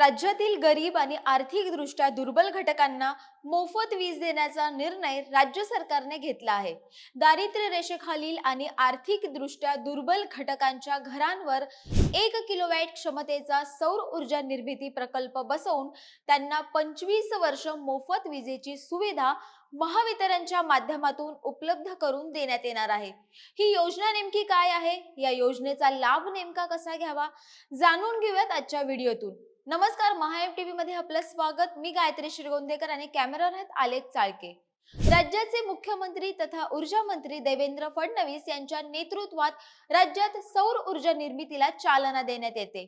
राज्यातील गरीब आणि आर्थिकदृष्ट्या दुर्बल घटकांना मोफत वीज देण्याचा निर्णय राज्य सरकारने घेतला आहे. दारिद्र्य रेषेखालील आणि आर्थिकदृष्ट्या दुर्बल घटकांच्या घरांवर एक किलोवॅट क्षमतेचा सौर ऊर्जा निर्मिती प्रकल्प बसवून त्यांना पंचवीस वर्ष मोफत विजेची सुविधा महावितरणच्या माध्यमातून उपलब्ध करून देण्यात येणार आहे. ही योजना नेमकी काय आहे? या योजनेचा लाभ नेमका कसा घ्यावा? जाणून घेऊयात आजच्या व्हिडिओतून. नमस्कार महाएम टीव्ही मध्ये आपलं स्वागत. मी गायत्री श्रीगोंदेकर आणि कॅमेरावर आहेत आलेख चाळके. राज्याचे मुख्यमंत्री तथा ऊर्जा मंत्री देवेंद्र फडणवीस यांच्या नेतृत्वात राज्यात सौर ऊर्जा निर्मितीला चालना देण्यात येते.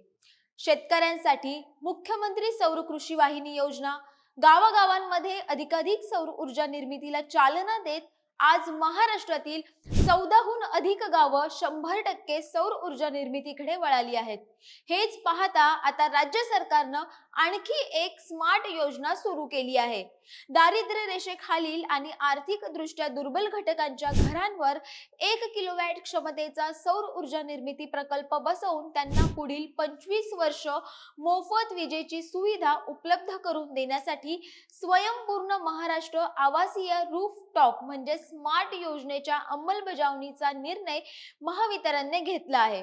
शेतकऱ्यांसाठी मुख्यमंत्री सौर कृषी वाहिनी योजना. गावागावांमध्ये अधिकाधिक सौर ऊर्जा निर्मितीला चालना देत आज महाराष्ट्रातील चौदाहून अधिक गावं शंभर टक्के सौर ऊर्जा निर्मितीकडे वळाली आहेत. हेच पाहता आता राज्य सरकारनं आणखी एक स्मार्ट योजना सुरू केली आहे. दारिद्र्य रेषेखालील आणि आर्थिक दृष्ट्या दुर्बल घटकांच्या घरांवर एक किलोवॅट क्षमतेचा सौर ऊर्जा निर्मिती प्रकल्प बसवून त्यांना पुढील पंचवीस वर्ष मोफत विजेची सुविधा उपलब्ध करून देण्यासाठी स्वयंपूर्ण महाराष्ट्र आवासीय रूफ टॉप म्हणजेच स्मार्ट योजनेच्या अंमलबजावणीचा निर्णय महावितरणने घेतला आहे.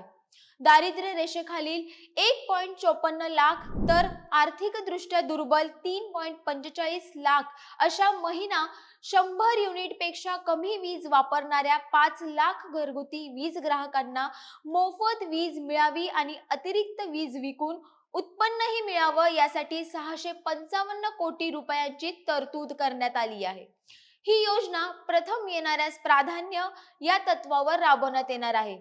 दारिद्र्य रेषेखालील एक पॉईंट चोपन्न लाख तर आर्थिकदृष्ट्या दुर्बल तीन पॉईंट पंचेचाळीस लाख अशा महिना शंभर युनिटपेक्षा कमी वीज वापरणाऱ्या पाच लाख घरगुती वीज ग्राहकांना मोफत वीज मिळावी आणि अतिरिक्त वीज विकून उत्पन्नही मिळावं यासाठी सहाशे पंचावन्न कोटी रुपयांची तरतूद करण्यात आली आहे. ही योजना प्रथम येणाऱ्यास प्राधान्य या तत्वावर राबवण्यात येणार आहे.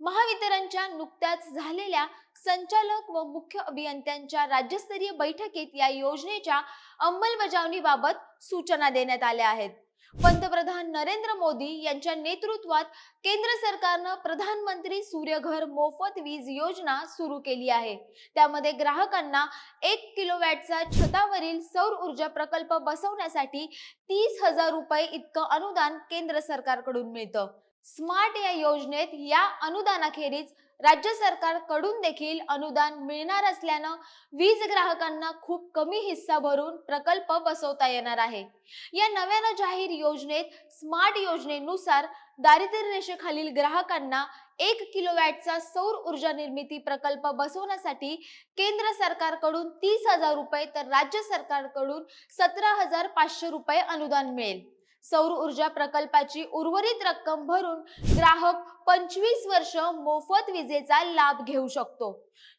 महावितरणच्या नुकत्याच झालेल्या संचालक व मुख्य अभियंत्यांच्या राज्यस्तरीय बैठकीत या योजनेच्या अंमलबजावणीबाबत सूचना देण्यात आल्या आहेत. पंतप्रधान नरेंद्र मोदी यांच्या नेतृत्वात केंद्र सरकारनं प्रधानमंत्री सूर्यघर मोफत वीज योजना सुरू केली आहे. त्यामध्ये ग्राहकांना एक किलोवॅटचा छतावरील सौर ऊर्जा प्रकल्प बसवण्यासाठी तीस हजार रुपये इतकं अनुदान केंद्र सरकारकडून मिळतं. स्मार्ट या योजनेत या अनुदानाखेरीज राज्य सरकारकडून देखील अनुदान मिळणार असल्यानं वीज ग्राहकांना खूप कमी हिस्सा भरून प्रकल्प बसवता येणार आहे. या नव्यानं जाहीर योजनेत स्मार्ट योजनेनुसार दारिद्र्य रेषेखालील ग्राहकांना एक किलोवॅटचा सौर ऊर्जा निर्मिती प्रकल्प बसवण्यासाठी केंद्र सरकारकडून तीस हजार रुपये तर राज्य सरकारकडून सतरा हजार पाचशे रुपये अनुदान मिळेल. सौर ऊर्जा प्रकल्पाची उर्वरित रक्कम भरून ग्राहक पंचवीस वर्ष मोफत विजेचा लाभ घेऊ शकतो.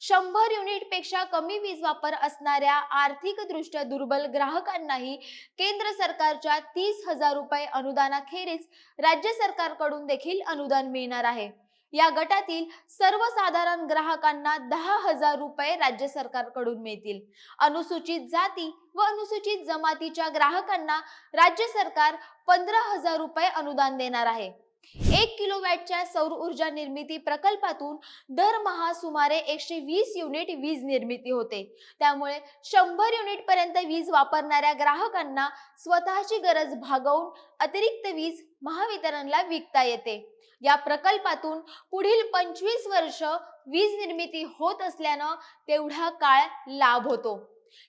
शंभर युनिटपेक्षा कमी वीज वापर असणाऱ्या आर्थिक दृष्ट्या दुर्बल ग्राहकांनाही केंद्र सरकारच्या तीस हजार रुपये अनुदानाखेरीज राज्य सरकारकडून देखील अनुदान मिळणार आहे. या गटातील सर्वसाधारण ग्राहकांना दहा हजार रुपये राज्य सरकारकडून मिळतील. अनुसूचित जाती व अनुसूचित जमातीच्या ग्राहकांना राज्य सरकार पंधरा हजार रुपये अनुदान देणार आहे. एक किलोवॅटच्या सौर ऊर्जा निर्मिती प्रकल्पातून दरमहा सुमारे एकशे वीस युनिट वीज निर्मिती होते. त्यामुळे शंभर युनिट पर्यंत वीज वापरणाऱ्या ग्राहकांना स्वतःची गरज भागवून अतिरिक्त वीज महावितरणला विकता येते. या प्रकल्पातून पुढील पंचवीस वर्ष वीज निर्मिती होत असल्यानं तेवढा काळ लाभ होतो.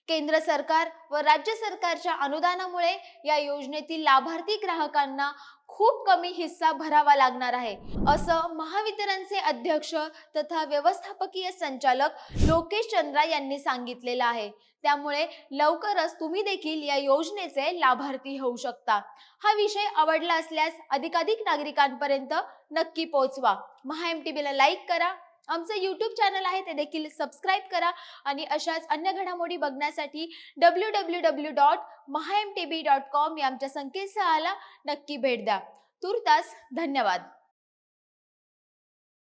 केंद्र सरकार व राज्य सरकारच्या अनुदानामुळे या योजनेतील लाभार्थी ग्राहकांना खूप कमी हिस्सा भरावा लागणार आहे. असं महावितरणचे अध्यक्ष तथा व्यवस्थापकीय संचालक लोकेश चंद्रा यांनी सांगितलेलं आहे. त्यामुळे लवकरच तुम्ही देखील या योजनेचे लाभार्थी होऊ शकता. हा विषय आवडला असल्यास अधिकाधिक नागरिकांपर्यंत नक्की पोहोचवा. महा एम ला लाईक करा. आमचं यूट्यूब चॅनल आहे ते देखील सबस्क्राईब करा आणि अशाच अन्य घडामोडी बघण्यासाठी W W W dot Maha M T B dot com या आमच्या संकेतस्थळाला नक्की भेट द्या. तुर्तास धन्यवाद.